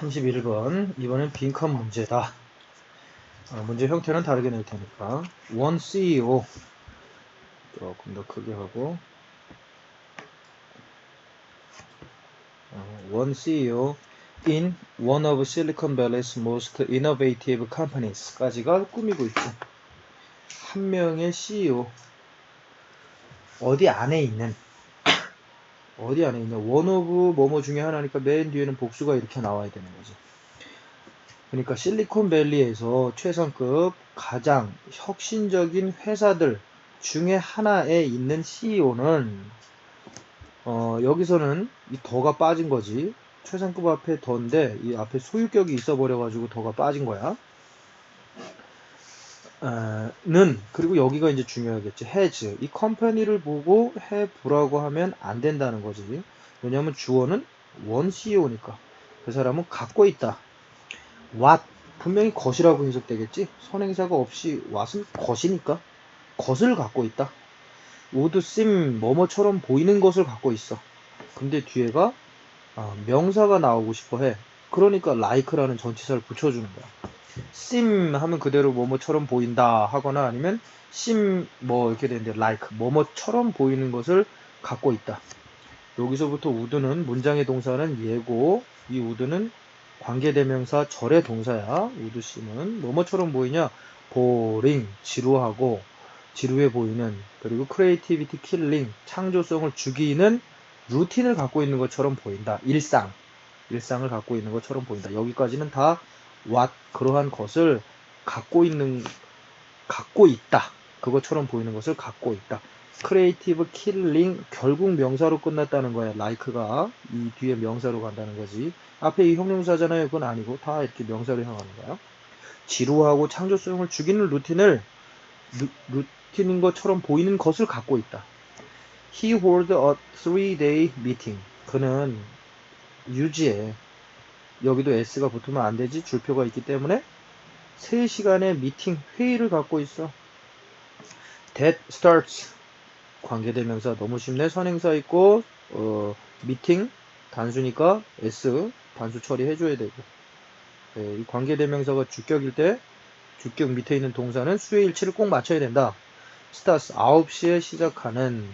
31번 이번엔 빈칸 문제다. 어, 문제 형태는 다르게 낼 테니까 원 CEO 조금 더 크게 하고 어, one CEO in one of Silicon Valley's most innovative companies까지가 꾸미고 있고 한 명의 CEO 어디 안에 있는 어디 안에 있냐 one of 뭐뭐 중에 하나니까 맨 뒤에는 복수가 이렇게 나와야 되는 거지 그러니까 실리콘밸리에서 최상급 가장 혁신적인 회사들 중에 하나에 있는 CEO는 어, 여기서는 이 더가 빠진 거지. 최상급 앞에 더인데 이 앞에 소유격이 있어 버려 가지고 더가 빠진 거야. 어, 는 그리고 여기가 이제 중요하겠지. has 이 컴퍼니를 보고 have라고 하면 안 된다는 거지. 왜냐하면 주어는 원 CEO니까 그 사람은 갖고 있다. what 분명히 것이라고 해석되겠지. 선행사가 없이 what은 것이니까 것을 갖고 있다. would seem 뭐뭐처럼 보이는 것을 갖고 있어. 근데 뒤에가 아, 명사가 나오고 싶어 해. 그러니까 like라는 전치사를 붙여주는 거야. Seem 하면 그대로 뭐뭐처럼 보인다 하거나 아니면 seem 뭐 이렇게 되는데 like 뭐뭐처럼 보이는 것을 갖고 있다. 여기서부터 would는 문장의 동사는 예고 이 would는 관계대명사 절의 동사야. seem은 뭐뭐처럼 보이냐? boring 지루하고 지루해 보이는 그리고 creativity killing 창조성을 죽이는 루틴을 갖고 있는 것처럼 보인다. 일상 일상을 갖고 있는 것처럼 보인다. 여기까지는 다 what 그러한 것을 갖고 있는 갖고 있다. 그것처럼 보이는 것을 갖고 있다. 크리에이티브 킬링 결국 명사로 끝났다는 거야. like가 이 뒤에 명사로 간다는 거지. 앞에 이 형용사잖아요. 그건 아니고 다 이렇게 명사로 향하는 거야. 지루하고 창조성을 죽이는 루틴을 루, 루틴인 것처럼 보이는 것을 갖고 있다. He held a three-day meeting. 그는 유지에 여기도 s가 붙으면 안 되지? 줄표가 있기 때문에 3시간의 미팅 회의를 갖고 있어. That starts. 관계대명사 너무 쉽네. 선행사 있고 어, 미팅 단수니까 s 단수 처리해줘야 되고. 네, 이 관계대명사가 주격일 때 주격 밑에 있는 동사는 수의 일치를 꼭 맞춰야 된다. 스타스 9시에 시작하는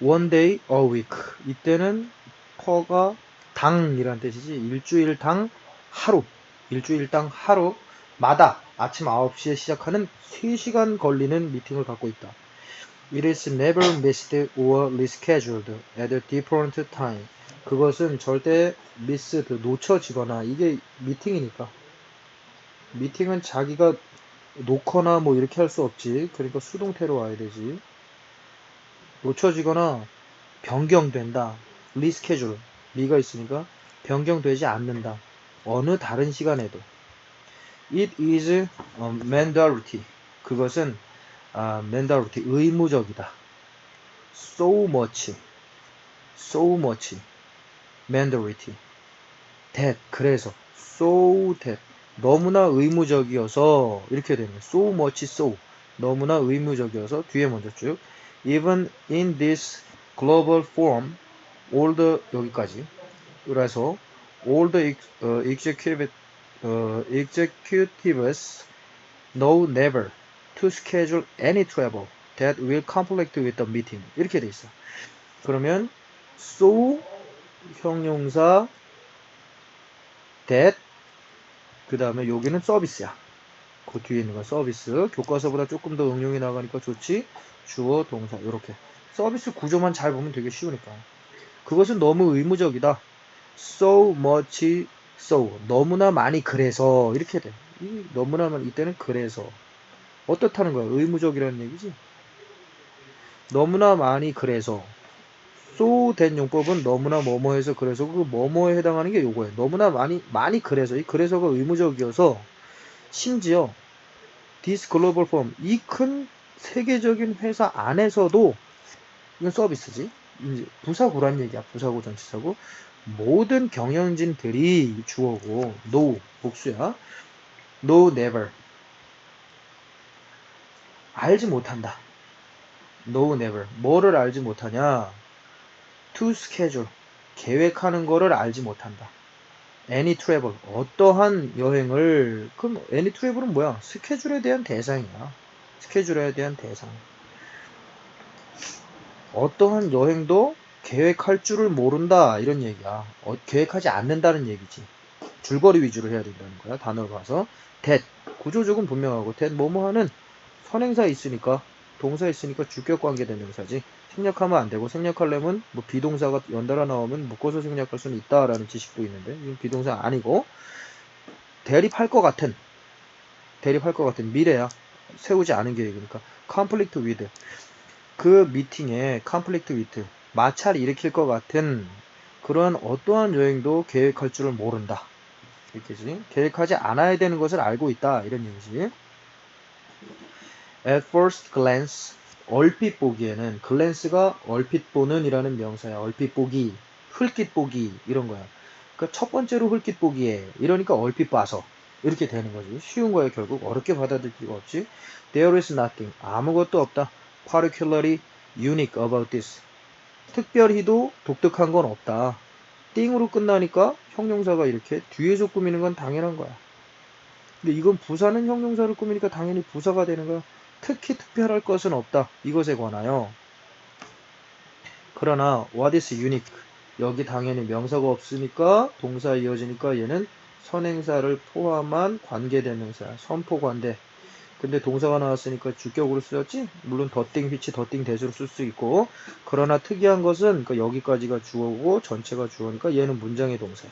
one day a week. 이때는 퍼가 당이란 뜻이지 일주일당 하루 일주일당 하루마다 아침 9시에 시작하는 3시간 걸리는 미팅을 갖고 있다. It is never missed or rescheduled at a different time. 그것은 절대 missed, 놓쳐지거나 이게 미팅이니까. 미팅은 자기가 놓거나 뭐 이렇게 할 수 없지. 그러니까 수동태로 와야 되지. 놓쳐지거나 변경된다. reschedule. 리가 있으니까 변경되지 않는다. 어느 다른 시간에도. It is a mandatory. 그것은 아, mandatory 의무적이다. So much. So much. mandatory. that 그래서 so that 너무나 의무적이어서 이렇게 되는 so much so 너무나 의무적이어서 뒤에 먼저 쭉 even in this global form the 여기까지 그래서 the uh, executive uh, executives know never to schedule any travel that will conflict with the meeting 이렇게 돼 있어 그러면 so 형용사 that 그 다음에 여기는 서비스야. 그 뒤에 있는 건 서비스. 교과서보다 조금 더 응용이 나가니까 좋지. 주어, 동사, 이렇게. 서비스 구조만 잘 보면 되게 쉬우니까. 그것은 너무 의무적이다. So much so. 너무나 많이 그래서. 이렇게 돼. 이 너무나 많이, 이때는 그래서. 어떻다는 거야? 의무적이라는 얘기지. 너무나 많이 그래서. so 된 용법은 너무나 뭐뭐해서 그래서 그 뭐뭐에 해당하는 게 요거예요. 너무나 많이 많이 그래서 이 그래서가 의무적이어서 심지어 this global firm 이큰 세계적인 회사 안에서도 이건 서비스지. 이제 부사구란 얘기야. 부사구 전치사고 모든 경영진들이 주어고 no 복수야. no never 알지 못한다. no never 뭐를 알지 못하냐? to schedule 계획하는 거를 알지 못한다. any travel 어떠한 여행을 그럼 any travel은 뭐야? 스케줄에 대한 대상이야. 스케줄에 대한 대상. 어떠한 여행도 계획할 줄을 모른다 이런 얘기야. 어, 계획하지 않는다는 얘기지. 줄거리 위주로 해야 된다는 거야. 단어를 봐서 that 구조적은 분명하고 that 뭐뭐 하는 선행사 있으니까 동사 있으니까 주격 관계 대명사지. 생략하면 안 되고 생략하려면 뭐 비동사가 연달아 나오면 묶어서 생략할 수는 있다라는 지식도 있는데 이건 비동사 아니고 대립할 것 같은 대립할 것 같은 미래야 세우지 않은 계획이니까 conflict with 그 미팅에 conflict with 마찰 일으킬 것 같은 그러한 어떠한 여행도 계획할 줄을 모른다. 이렇게지 계획하지 않아야 되는 것을 알고 있다. 이런 얘기지. At first glance 얼핏 보기에는 glance가 얼핏 보는 이라는 명사야. 얼핏 보기 흘낏 보기 이런 거야. 그러니까 첫 번째로 흘낏 보기에 이러니까 얼핏 봐서 이렇게 되는 거지. 쉬운 거야 결국. 어렵게 받아들일 필요가 없지. There is nothing. 아무것도 없다 particularly unique about this 특별히도 독특한 건 없다 띵으로 끝나니까 형용사가 이렇게 뒤에서 꾸미는 건 당연한 거야 근데 이건 부사는 형용사를 꾸미니까 당연히 부사가 되는 거야 특히 특별할 것은 없다. 이것에 관하여. 그러나 what is unique? 여기 당연히 명사가 없으니까 동사 이어지니까 얘는 선행사를 포함한 관계 대명사야. 선포관대. 근데 동사가 나왔으니까 주격으로 쓰였지? 물론 더띵, 휘치, 더띵, 대수로 쓸 수 있고 그러나 특이한 것은 그러니까 여기까지가 주어고 전체가 주어니까 얘는 문장의 동사야.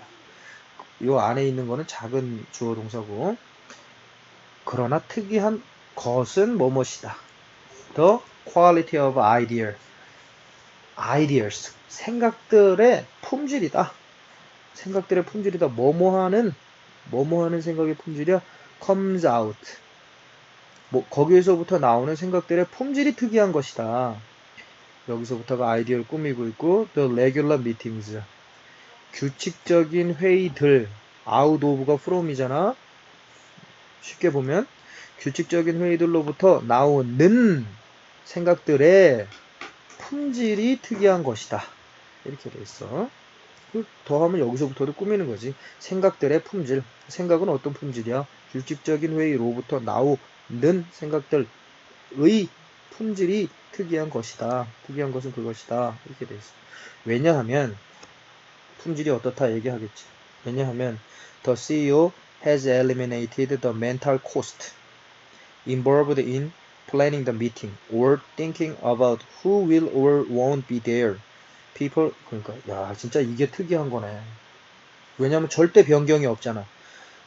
이 안에 있는 거는 작은 주어 동사고 그러나 특이한 것은 뭐뭇이다. The quality of idea. ideas. 생각들의 품질이다. 생각들의 품질이다. 뭐뭐 하는, 뭐뭐 하는 생각의 품질이야? comes out. 뭐, 거기에서부터 나오는 생각들의 품질이 특이한 것이다. 여기서부터가 아이디어를 꾸미고 있고, the regular meetings. 규칙적인 회의들. out of가 from이잖아. 쉽게 보면, 규칙적인 회의들로부터 나오는 생각들의 품질이 특이한 것이다. 이렇게 돼 있어. 그 더하면 여기서부터도 꾸미는 거지. 생각들의 품질. 생각은 어떤 품질이야? 규칙적인 회의로부터 나오 는 생각들의 품질이 특이한 것이다. 특이한 것은 그것이다. 이렇게 돼 있어. 왜냐하면 품질이 어떻다 얘기하겠지. 왜냐하면 the CEO has eliminated the mental cost. involved in planning the meeting or thinking about who will or won't be there. people 그러니까 야 진짜 이게 특이한 거네. 왜냐하면 절대 변경이 없잖아.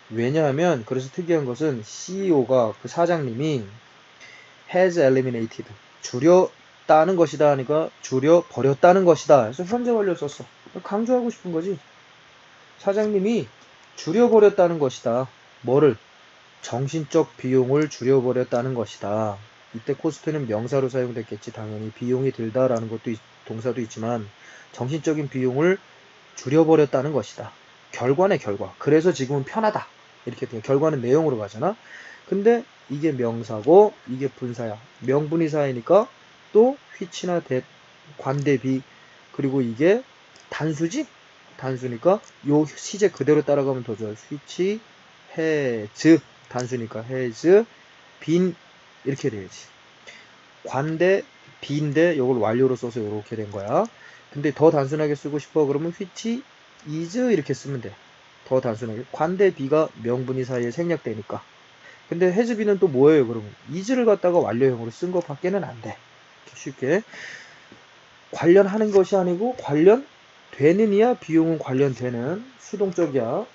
왜냐하면 그래서 특이한 것은 CEO가 그 사장님이 has eliminated 줄였다는 것이다 하니까 줄여 버렸다는 것이다. 그래서 현재 완료 썼어. 강조하고 싶은 거지. 사장님이 줄여 버렸다는 것이다. 뭐를? 정신적 비용을 줄여 버렸다는 것이다. 이때 코스트는 명사로 사용됐겠지. 당연히 비용이 들다라는 것도 동사도 있지만 정신적인 비용을 줄여버렸다는 것이다. 결과네 결과. 그래서 지금은 편하다. 이렇게 돼. 결과는 내용으로 가잖아. 근데 이게 명사고 이게 분사야. 명분이 사이니까 또 휘치나 대, 관대비 그리고 이게 단수지? 단수니까 요 시제 그대로 따라가면 더 좋아요. 휘치, 해즈 단수니까 has been 이렇게 돼야지. 관대 비인데 이걸 완료로 써서 이렇게 된 거야. 근데 더 단순하게 쓰고 싶어 그러면 which is 이렇게 쓰면 돼. 더 단순하게 관대 비가 명분이 사이에 생략되니까. 근데 been은 또 뭐예요? 그러면 is를 갖다가 완료형으로 쓴 것밖에는 안 돼. 쉽게 관련하는 것이 아니고 관련되느냐 비용은 관련되는 수동적이야.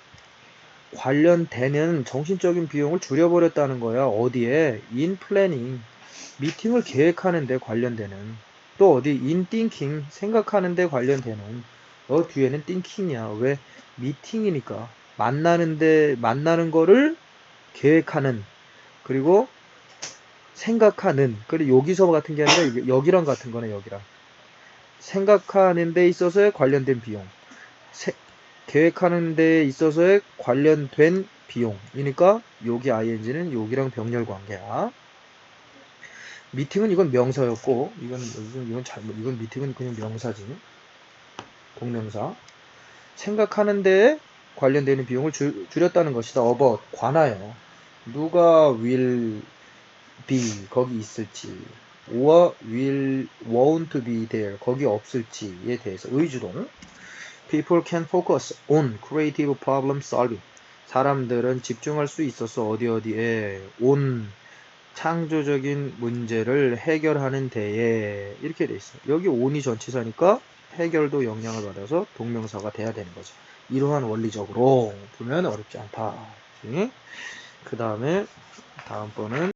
관련되는 정신적인 비용을 줄여버렸다는 거야. 어디에? in planning. 미팅을 계획하는 데 관련되는. 또 어디? in thinking. 생각하는 데 관련되는. 어 뒤에는 thinking이야. 왜? 미팅이니까. 만나는데, 만나는 거를 계획하는. 그리고 생각하는. 그리고 여기서 같은 게 아니라 여기랑 같은 거네, 여기랑. 생각하는 데 있어서의 관련된 비용. 계획하는 데 있어서의 관련된 비용이니까 여기 ing는 여기랑 병렬 관계야. 미팅은 이건 명사였고 이건, 이건 잘못 이건 미팅은 그냥 명사지. 동명사. 생각하는 데에 관련되는 비용을 줄, 줄였다는 것이다. about 관하여 누가 will be 거기 있을지 or will won't be there 거기 없을지에 대해서 의주동 people can focus on creative problem solving 사람들은 집중할 수 있어서 어디 어디에 on 창조적인 문제를 해결하는 데에 이렇게 돼 있어요. 여기 on이 전치사니까 해결도 영향을 받아서 동명사가 돼야 되는 거죠. 이러한 원리적으로 보면 어렵지 않다. 그 다음에 다음번은